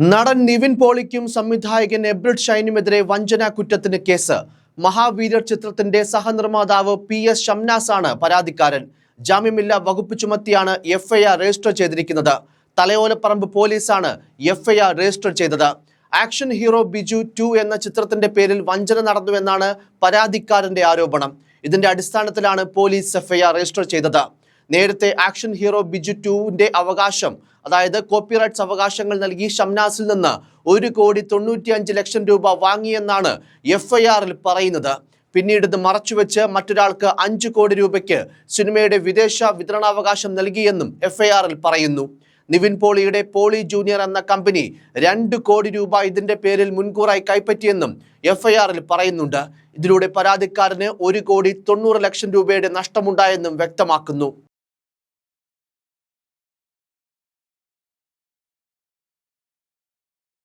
നടൻ നിവിൻ പോളിക്കും സംവിധായകൻ എബ്രിഡ് ഷൈനുമെതിരെ വഞ്ചനാ കുറ്റത്തിന് കേസ്. മഹാവീരർ ചിത്രത്തിന്റെ സഹനിർമ്മാതാവ് പി എസ് ഷംനാസ് ആണ് പരാതിക്കാരൻ. ജാമ്യമില്ലാ വകുപ്പ് ചുമത്തിയാണ് എഫ്ഐആർ രജിസ്റ്റർ ചെയ്തിരിക്കുന്നത്. തലയോലപ്പറമ്പ് പോലീസാണ് എഫ്ഐആർ രജിസ്റ്റർ ചെയ്തത്. ആക്ഷൻ ഹീറോ ബിജു ടു എന്ന ചിത്രത്തിന്റെ പേരിൽ വഞ്ചന നടന്നുവെന്നാണ് പരാതിക്കാരന്റെ ആരോപണം. ഇതിന്റെ അടിസ്ഥാനത്തിലാണ് പോലീസ് എഫ്ഐആർ രജിസ്റ്റർ ചെയ്തത്. നേരത്തെ ആക്ഷൻ ഹീറോ ബിജു ടുവിന്റെ അവകാശം അതായത് കോപ്പിറൈറ്റ്സ് അവകാശങ്ങൾ നൽകി ഷംനാസിൽ നിന്ന് ഒരു കോടി തൊണ്ണൂറ്റിയഞ്ച് ലക്ഷം രൂപ വാങ്ങിയെന്നാണ് എഫ് ഐ ആറിൽ പറയുന്നത്. പിന്നീട് ഇത് മറച്ചുവെച്ച് മറ്റൊരാൾക്ക് അഞ്ച് കോടി രൂപയ്ക്ക് സിനിമയുടെ വിദേശ വിതരണാവകാശം നൽകിയെന്നും എഫ് ഐ ആറിൽ പറയുന്നു. നിവിൻ പോളിയുടെ പോളി ജൂനിയർ എന്ന കമ്പനി രണ്ട് കോടി രൂപ ഇതിന്റെ പേരിൽ മുൻകൂറായി കൈപ്പറ്റിയെന്നും എഫ് ഐ ആറിൽ പറയുന്നുണ്ട്. ഇതിലൂടെ പരാതിക്കാരന് ഒരു കോടി തൊണ്ണൂറ് ലക്ഷം രൂപയുടെ നഷ്ടമുണ്ടായെന്നും വ്യക്തമാക്കുന്നു.